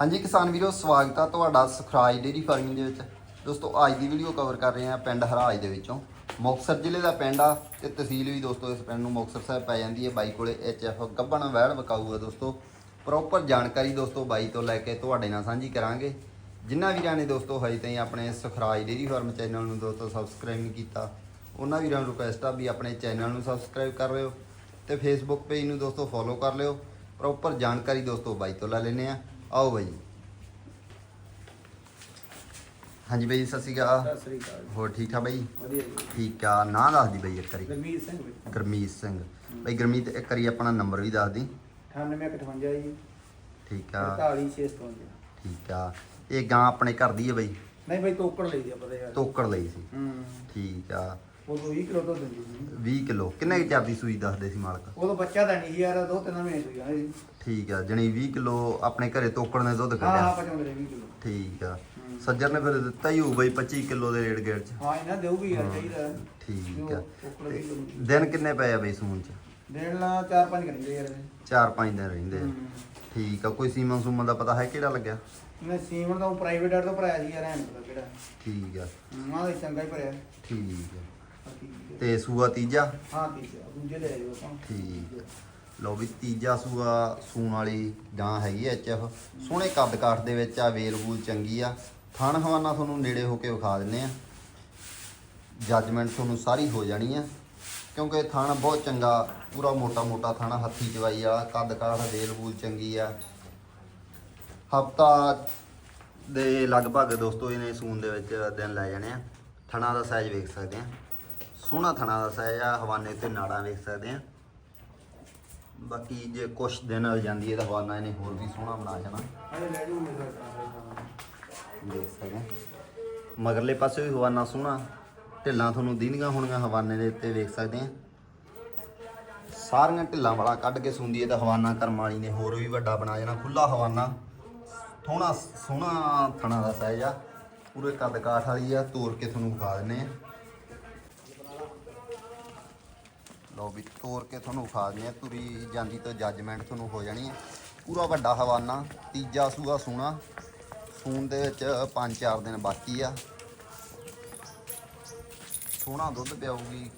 ਹਾਂਜੀ ਕਿਸਾਨ ਵੀਰੋ, ਸਵਾਗਤ ਆ ਤੁਹਾਡਾ ਸੁਖਰਾਜ ਡੇਰੀ ਫਾਰਮਿੰਗ ਦੇ ਵਿੱਚ। ਦੋਸਤੋ, ਅੱਜ ਦੀ ਵੀਡੀਓ ਕਵਰ ਕਰ ਰਹੇ ਆ ਪਿੰਡ ਹਰਾਜ ਦੇ ਵਿੱਚੋਂ। ਮੁਕਤਸਰ ਜ਼ਿਲ੍ਹੇ ਦਾ ਪਿੰਡ ਆ ਤੇ ਤਹਿਸੀਲ ਵੀ ਦੋਸਤੋ ਇਸ ਪਿੰਡ ਨੂੰ ਮੁਕਤਸਰ ਸਾਹਿਬ ਪੈ ਜਾਂਦੀ ਹੈ। ਬਾਈ ਕੋਲੇ ਐਚਐਫ ਗੱਬਣ ਵੈੜ ਵਕਾਊ ਆ ਦੋਸਤੋ। ਪ੍ਰੋਪਰ ਜਾਣਕਾਰੀ ਦੋਸਤੋ ਬਾਈ ਤੋਂ ਲੈ ਕੇ ਤੁਹਾਡੇ ਨਾਲ ਸਾਂਝੀ ਕਰਾਂਗੇ। ਜਿਨ੍ਹਾਂ ਵੀਰਾਂ ਨੇ ਦੋਸਤੋ ਹਜੇ ਤਾਈਂ ਆਪਣੇ ਸੁਖਰਾਜ ਡੇਰੀ ਫਾਰਮ ਚੈਨਲ ਨੂੰ ਦੋਸਤੋ ਸਬਸਕ੍ਰਾਈਬ ਨਹੀਂ ਕੀਤਾ, ਉਹਨਾਂ ਵੀਰਾਂ ਨੂੰ ਰਿਕੁਐਸਟ ਆ ਵੀ ਆਪਣੇ ਚੈਨਲ ਨੂੰ ਸਬਸਕ੍ਰਾਈਬ ਕਰ ਲਿਓ ਤੇ ਫੇਸਬੁੱਕ ਪੇਜ ਨੂੰ ਦੋਸਤੋ ਫੋਲੋ ਕਰ ਲਿਓ। ਪ੍ਰੋਪਰ ਜਾਣਕਾਰੀ ਦੋਸਤੋ ਬਾਈ ਤੋਂ ਲੈ ਲੈਨੇ ਆ। ਆਓ ਬਾਈ। ਹਾਂਜੀ ਬਾਈ ਸਤਿ ਸ਼੍ਰੀ ਅਕਾਲ। ਸਤਿ ਸ੍ਰੀ ਅਕਾਲ ਹੋਰ ਠੀਕ ਠਾਕ ਬਾਈ? ਵਧੀਆ ਜੀ। ਠੀਕ ਆ ਨਾਂ ਦੱਸ ਦੀ ਬਾਈ ਇੱਕ ਵਾਰੀ। ਗਰਮੀਤ ਸਿੰਘ ਜੀ ਗਰਮੀਤ ਸਿੰਘ। ਬਾਈ ਗਰਮੀਤ ਇੱਕ ਵਾਰੀ ਆਪਣਾ ਨੰਬਰ ਵੀ ਦੱਸ ਦੀ। 9858 ਜੀ। ਠੀਕ ਆ। 48655 ਠੀਕ ਆ। ਇਹ ਗਾਂ ਆਪਣੇ ਘਰ ਦੀ ਹੈ ਬਾਈ? ਨਹੀਂ ਬਈ ਤੋਕੜ ਲਈ ਦੀ ਆਪਾਂ ਤਾਂ ਯਾਰ। ਤੋਕੜ ਲਈ ਸੀ। ਹੂੰ। ਠੀਕ ਆ। ਉਹ ਤੋਂ 20 ਕਿਲੋ ਦੁੱਧ ਦਿੰਦੀ ਸੀ। 20 ਕਿਲੋ। ਕਿੰਨੇ ਕੁ ਸੂਈ ਦੱਸਦੇ ਸੀ ਮਾਲਕ? ਉਦੋਂ ਬੱਚਾ ਤਾਂ ਨਹੀਂ ਸੀ ਯਾਰ ਦੋ ਤਿੰਨ ਮਹੀਨੇ ਤੋਂ ਯਾਰ ਠੀਕ ਆ ਜਣੀ 20 ਕਿਲੋ ਆਪਣੇ ਘਰੇ ਤੋਕੜ ਨੇ ਦੁੱਧ ਹਾਂ ਹਾਂ ਕੱਢਿਆ। ਪਚਾਉਂਦੇ 20 ਕਿਲੋ। ਠੀਕ ਆ। ਸੱਜਰ ਨੇ ਫਿਰ ਦਿੱਤਾ ਹੀ ਹੋਊ ਬਾਈ 25 ਕਿਲੋ ਦੇ ਰੇਟ ਗੇੜ ਚ। ਹਾਂ ਇਹਨਾਂ ਦੇਊਗੀ ਯਾਰ ਚਾਹੀਦਾ। ਠੀਕ ਆ। ਦਿਨ ਕਿੰਨੇ ਪਏ ਆ ਬਾਈ ਸੂਨ ਚ? ਦੇਣ ਲਾ ਚਾਰ ਪੰਜ ਕਰੀਂਦੇ ਯਾਰ। ਇਹਦੇ। 4-5 ਦਿਨ ਰਹਿੰਦੇ ਆ। ਠੀਕ ਆ ਕੋਈ ਸੀਮਨ ਸੂਮਨ ਦਾ ਪਤਾ ਹੈ ਕਿਹੜਾ ਲੱਗਿਆ? ਮੈਂ ਸੀਮਨ ਉਹ ਪ੍ਰਾਈਵੇਟ ਡਾਟ ਤੋਂ ਭਰਾਇਆ ਸੀ ਯਾਰ ਐਂ ਨੀ ਪਤਾ ਕਿਹੜਾ। ਠੀਕ ਆ। ਮਾਂ ਦਾ ਚੰਗਾ ਹੀ ਭਰਿਆ। ਠੀਕ ਆ। ਤੇ ਸੂਆ ਤੀਜਾ? ਹਾਂ ਹੈ ਦੂਜੇ ਲੈ ਆਇਓ ਆਪਾਂ। ਠੀਕ। ਲਓ ਵੀ ਤੀਜਾ ਸੂਆ ਸੂਣ ਵਾਲੀ ਗਾਂ ਹੈਗੀ ਐ ਐਚਐਫ ਸੋਹਣੇ ਕੱਦ ਕਾਠ ਦੇ ਵਿੱਚ ਆ ਵੇਲ ਵੂਲ ਚੰਗੀ ਆ। ਥਣ ਹਵਾਨਾ ਤੁਹਾਨੂੰ ਨੇੜੇ ਹੋ ਕੇ ਵਿਖਾ ਦਿੰਨੇ ਆ। ਜੱਜਮੈਂਟ ਤੁਹਾਨੂੰ ਸਾਰੀ ਹੋ ਜਾਣੀ ਆ। ਕਿਉਂਕਿ ਥਣ ਬਹੁਤ ਚੰਗਾ ਪੂਰਾ ਮੋਟਾ ਮੋਟਾ ਥਣ ਹੱਥੀ ਚਵਾਈ ਵਾਲਾ ਕੱਦ ਕਾਠ ਵੇਲ ਵੂਲ ਚੰਗੀ ਆ। ਹਫਤਾ ਦੇ ਲਗਭਗ ਦੋਸਤੋ ਇਹਨੇ ਸੂਨ ਦੇ ਵਿੱਚ ਦਿਨ ਲੈ ਜਾਣੇ ਆ। ਥਣਾ ਦਾ ਸਾਈਜ਼ ਵੇਖ ਸਕਦੇ ਆ। ਸੋਹਣਾ ਥਣਾ ਦਾ ਸਾਈਜ਼ ਆ, ਹਵਾਨੇ ਤੇ ਨਾੜਾਂ ਵੇਖ ਸਕਦੇ ਆ। ਬਾਕੀ ਜੇ ਕੁਛ ਦਿਨ ਹੋ ਜਾਂਦੀ ਹੈ ਤਾਂ ਹਵਾਨਾ ਇਹਨੇ ਹੋਰ ਵੀ ਸੋਹਣਾ ਬਣਾ ਜਾਣਾ। ਦੇਖ ਸਕਦੇ ਆ। ਮਗਰਲੇ ਪਾਸੇ ਵੀ ਹਵਾਨਾ ਸੋਹਣਾ, ਢਿੱਲਾਂ ਤੁਹਾਨੂੰ ਦੀਨੀਆਂ ਹੋਣੀਆਂ ਹਵਾਨੇ ਦੇ ਉੱਤੇ, ਵੇਖ ਸਕਦੇ ਆ। ਸਾਰੀਆਂ ਢਿੱਲਾਂ ਵਾਲਾ ਕੱਢ ਕੇ ਸੁੰਦੀ ਹੈ ਤਾਂ ਹਵਾਨਾ ਕਰਮ ਵਾਲੀ ਨੇ ਹੋਰ ਵੀ ਵੱਡਾ ਬਣਾ ਜਾਣਾ ਖੁੱਲਾ ਹਵਾਨਾ। ਥੋੜਾ ਸੋਹਣਾ ਥਣਾ ਦਾ ਸਾਈਜ਼ ਆ। ਪੂਰੇ ਕੱਦ ਕਾਠ ਵਾਲੀ ਆ ਤੋੜ ਕੇ ਤੁਹਾਨੂੰ ਵਿਖਾ ਦਿੰਨੇ ਆ। ਲਓ ਵੀ ਤੋੜ ਕੇ ਤੁਹਾਨੂੰ ਵਿਖਾ ਦਿੰਨੇ ਆ ਤੁਰੀ ਜਾਂਦੀ ਤੋਂ ਜੱਜਮੈਂਟ ਤੁਹਾਨੂੰ ਹੋ ਜਾਣੀ ਹੈ। ਪੂਰਾ ਵੱਡਾ ਹਵਾਨਾ, ਤੀਜਾ ਸੂਆ ਸੂਣਾ। ਸੂਣ ਦੇ ਵਿੱਚ 5-4 ਦਿਨ ਬਾਕੀ ਆ। ਸੋਹਣਾ ਦੁੱਧ ਪਿਆਊਗੀ,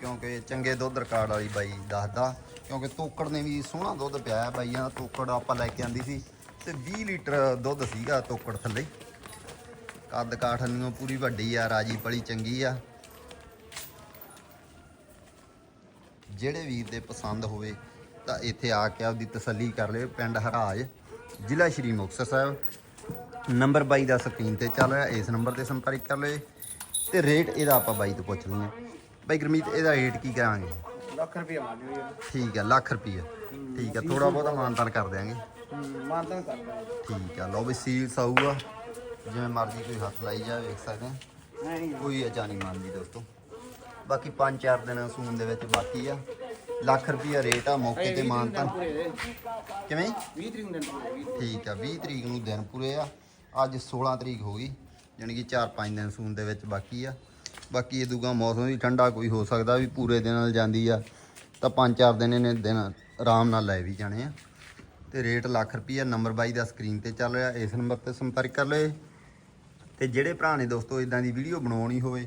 ਕਿਉਂਕਿ ਚੰਗੇ ਦੁੱਧ ਰਿਕਾਰਡ ਵਾਲੀ ਬਾਈ ਦੱਸਦਾ। ਕਿਉਂਕਿ ਤੋਕੜ ਨੇ ਵੀ ਸੋਹਣਾ ਦੁੱਧ ਪਿਆਇਆ ਬਾਈਆਂ ਦਾ ਤੋਕੜ ਆਪਾਂ ਲੈ ਕੇ ਆਂਦੀ ਸੀ ਤੇ 20 ਲੀਟਰ ਦੁੱਧ ਸੀਗਾ ਤੋਕੜ ਥੱਲੇ। ਕੱਦ ਕਾਠ ਨੂੰ ਪੂਰੀ ਵੱਡੀ ਆ, ਰਾਜੀ ਪਲੀ ਚੰਗੀ ਆ। ਜਿਹੜੇ ਵੀਰ ਦੇ ਪਸੰਦ ਹੋਵੇ ਤਾਂ ਇੱਥੇ ਆ ਕੇ ਆਪਦੀ ਤਸੱਲੀ ਕਰ ਲਿਓ ਪਿੰਡ ਹਰਾਜ ਜ਼ਿਲ੍ਹਾ ਸ਼੍ਰੀ ਮੁਕਤਸਰ ਸਾਹਿਬ। ਨੰਬਰ ਬਾਈ ਦਾ ਸਕਰੀਨ ਤੇ ਚੱਲ ਰਿਹਾ ਇਸ ਨੰਬਰ ਤੇ ਸੰਪਰਕ ਕਰ ਲਿਓ ਤੇ ਰੇਟ ਇਹਦਾ ਆਪਾਂ ਬਾਈ ਤੋਂ ਪੁੱਛ ਲਈਏ। ਬਾਈ ਗੁਰਮੀਤ ਇਹਦਾ ਰੇਟ ਕੀ ਕਰਾਂਗੇ? ਲੱਖ ਰੁਪਏ ਮੰਗ ਲਿਓ ਯਾਰ ਠੀਕ ਹੈ ਲੱਖ ਰੁਪਈਆ। ਠੀਕ ਹੈ ਥੋੜਾ ਬਹੁਤਾ ਮਾਨਤਾਨ ਕਰ ਦਿਆਂਗੇ। ਮਾਨਤਨ ਕਰਦਾ ਠੀਕ ਹੈ ਲਓ ਵੀ ਸੀਲ ਸਾਊਗਾ ਜਿਵੇਂ ਮਰਜ਼ੀ ਕੋਈ ਹੱਥ ਲਾਈ ਜਾਵੇ ਵੇਖ ਸਕਦੇ ਆ। ਕੋਈ ਅਜਾ ਨਹੀਂ ਮੰਨਦੀ ਦੋਸਤੋ। ਬਾਕੀ 5-4 ਦਿਨ ਸੂਨ ਦੇ ਵਿੱਚ ਬਾਕੀ ਆ। ਲੱਖ ਰੁਪਈਆ ਰੇਟ ਆ ਮੌਕੇ ਤੇ ਮਾਨਤਾਨ ਕਿਵੇਂ? 20 ਤਰੀਕ ਨੂੰ ਦਿਨ ਪੂਰੇ। ਠੀਕ ਆ 20 ਤਰੀਕ ਨੂੰ ਦਿਨ ਪੂਰੇ ਆ। ਅੱਜ 16 ਤਰੀਕ ਹੋ ਗਈ ਯਾਨੀ ਕਿ 4-5 ਦਿਨ ਸੂਨ ਦੇ ਵਿੱਚ ਬਾਕੀ ਆ। ਬਾਕੀ ਇਹ ਦੂਗਾ ਮੌਸਮ ਵੀ ਠੰਡਾ ਕੋਈ ਹੋ ਸਕਦਾ ਵੀ ਪੂਰੇ ਦਿਨ ਨਾਲ ਜਾਂਦੀ ਆ। ਤਾਂ 5-4 ਦਿਨ ਇਹਨੇ ਦਿਨ ਆਰਾਮ ਨਾਲ ਲੈ ਵੀ ਜਾਣੇ ਆ। ਤੇ ਰੇਟ ਲੱਖ ਰੁਪਈਆ ਨੰਬਰ ਬਾਈ ਦਾ ਸਕਰੀਨ ਤੇ ਚੱਲ ਰਿਹਾ ਇਸ ਨੰਬਰ ਤੇ ਸੰਪਰਕ ਕਰ ਲਓ ਤੇ ਜਿਹੜੇ ਭਰਾ ਨੇ ਦੋਸਤੋ ਇਦਾਂ ਦੀ ਵੀਡੀਓ ਬਣਾਉਣੀ ਹੋਵੇ